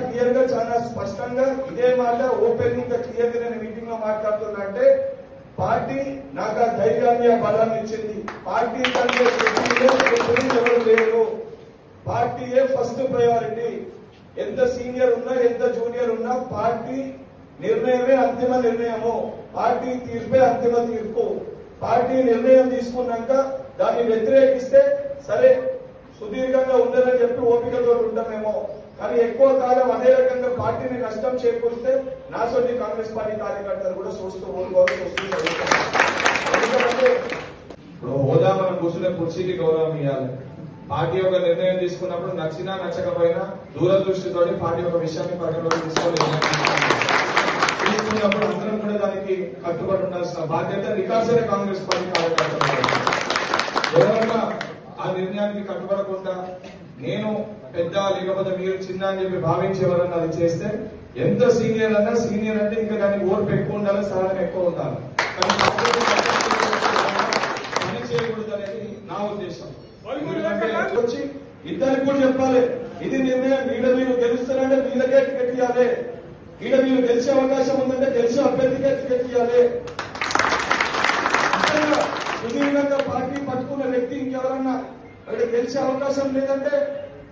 క్లియర్గా చాలా స్పష్టంగా ఇదే మాట ఓపెన్గా క్లియర్గా నేను మీటింగ్లో మాట్లాడుతున్నా అంటే పార్టీ నాకు ఆ ధైర్యాన్ని ఆ బలాన్ని ఇచ్చింది. పార్టీ కంటే ఎవరు లేరు. పార్టీయే ఫస్ట్ ప్రయారిటీ. ఎంత సీనియర్ ఉన్నా ఎంత జూనియర్ ఉన్నా పార్టీ నిర్ణయమే అంతిమ నిర్ణయము. పార్టీ తీర్పే అంతిమ తీర్పు. పార్టీ నిర్ణయం తీసుకున్నాక దాన్ని వ్యతిరేకిస్తే సరే సుదీర్ఘంగా ఉండదని చెప్పి ఓపికతో ఉంటామేమో. కానీ ఎక్కువ కాలం అదే రకంగా పార్టీని నష్టం చేకూరిస్తే నా సొంత కాంగ్రెస్ పార్టీ కార్యకర్తలు కూడా చూస్తూ ఊరుకోవాల్సి చూస్తూ ఎందుకంటే ఇప్పుడు హోదా మనం కూర్చునే కుర్చీకి గౌరవం ఇవ్వాలి. పార్టీ ఒక నిర్ణయం తీసుకున్నప్పుడు నచ్చినా నచ్చకపోయినా దూరదృష్టితో పార్టీ ఒక విషయాన్ని పరిగణలోకి తీసుకోలేదు తీసుకున్నప్పుడు అందరం కూడా దానికి కట్టుబడి ఉండాల్సిన బాధ్యత రికార్సరే కాంగ్రెస్ పార్టీ కార్యకర్తలు. ఎవరన్నా ఆ నిర్ణయానికి కట్టుబడకుండా నేను పెద్ద లేకపోతే మీరు చిన్న అని చెప్పి భావించేవారని అది చేస్తే ఎంత సీనియర్ అన్నా సీనియర్ అంటే ఇంకా దానికి ఓర్పు ఎక్కువ ఉండాలి సహనం ఎక్కువ ఉండాలి. పని చేయకూడదు అనేది నా ఉద్దేశం. వచ్చి ఇద్దరికి కూడా చెప్పాలి ఇది నిర్ణయం వీళ్ళ మీరు గెలుస్తారంటే వీళ్ళకే టికెట్ ఇవ్వాలి. వీళ్ళ మీరు గెలిచే అవకాశం ఉందంటే గెలిచే అభ్యర్థికే టికెట్ ఇవ్వాలి. సుదీర్ఘంగా పార్టీ పట్టుకున్న వ్యక్తి ఇంకెవరన్నా అక్కడ గెలిచే అవకాశం లేదంటే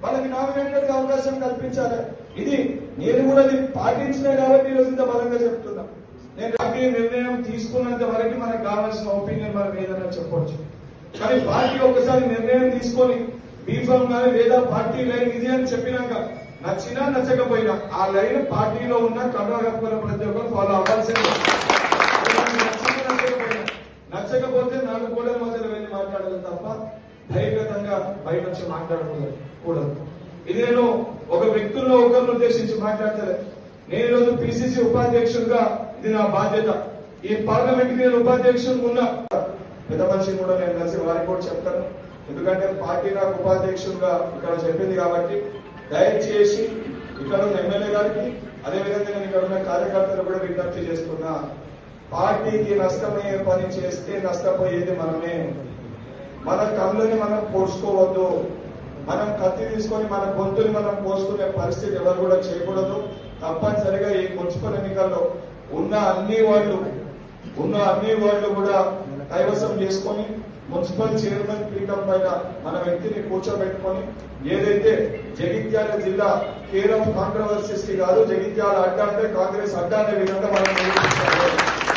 వాళ్ళకి నామినేటెడ్ అవకాశం కల్పించాలి. ఇది నేను కూడా అది పాటించిన కాబట్టి ఈరోజు ఇంత బలంగా చెప్తున్నా. నేను పార్టీ నిర్ణయం తీసుకున్నంత వరకు మనకు కావాల్సిన ఒపీనియన్ మనం ఏదైనా చెప్పవచ్చు కానీ పార్టీ ఒకసారి నిర్ణయం తీసుకొని బీఫామ్ కానీ లేదా పార్టీ లైన్ ఇది అని చెప్పినాక నచ్చినా నచ్చకపోయినా ఆ లైన్ పార్టీలో ఉన్న కండవ ప్రతి ఒక్కరు ఫాలో అవ్వాల్సిందే. నచ్చకపోయినా నచ్చకపోతే నాలుగు కూడా మధ్యలో వెళ్ళి మాట్లాడాలి తప్ప ధైర్యంగా బయట వచ్చి మాట్లాడకూడదు. కూడదు ఇది నేను ఒక వ్యక్తుల్లో ఒకరిని ఉద్దేశించి మాట్లాడతారు నేను ఈరోజు పిసిసి ఉపాధ్యక్షుడిగా ఇది నా బాధ్యత. ఈ పార్లమెంట్ నేను ఉపాధ్యక్షుడు ఉన్నా. పెద్ద మనిషిని కూడా నేను కలిసి వారికి కూడా చెప్తాను. ఎందుకంటే పార్టీ నాకు ఉపాధ్యక్షుడిగా ఇక్కడ చెప్పింది కాబట్టి దయచేసి ఇక్కడ ఉన్న ఎమ్మెల్యే గారికి అదేవిధంగా నేను ఇక్కడ ఉన్న కార్యకర్తలు కూడా విజ్ఞప్తి చేస్తున్నా. పార్టీకి నష్టమయ్యే పని చేస్తే నష్టపోయేది మనమే. మన కళ్ళని మనం పోసుకోవద్దు. మనం కత్తి తీసుకొని మన గొంతుని మనం పోసుకునే పరిస్థితి ఎవరు కూడా చేయకూడదు. తప్పనిసరిగా ఈ మున్సిపల్ ఎన్నికల్లో ఉన్న అన్ని వాళ్ళు ఉన్న అన్ని వాళ్ళు కూడా కైవసం చేసుకొని మున్సిపల్ చైర్మన్ పీఠం పైన మన వ్యక్తిని కూర్చోబెట్టుకొని ఏదైతే జగిత్యాల జిల్లా కేర్ ఆఫ్ కాంట్రవర్సీస్కి కాదు జగిత్యాల అడ్డా అంటే కాంగ్రెస్ అడ్డా అనే విధంగా మనం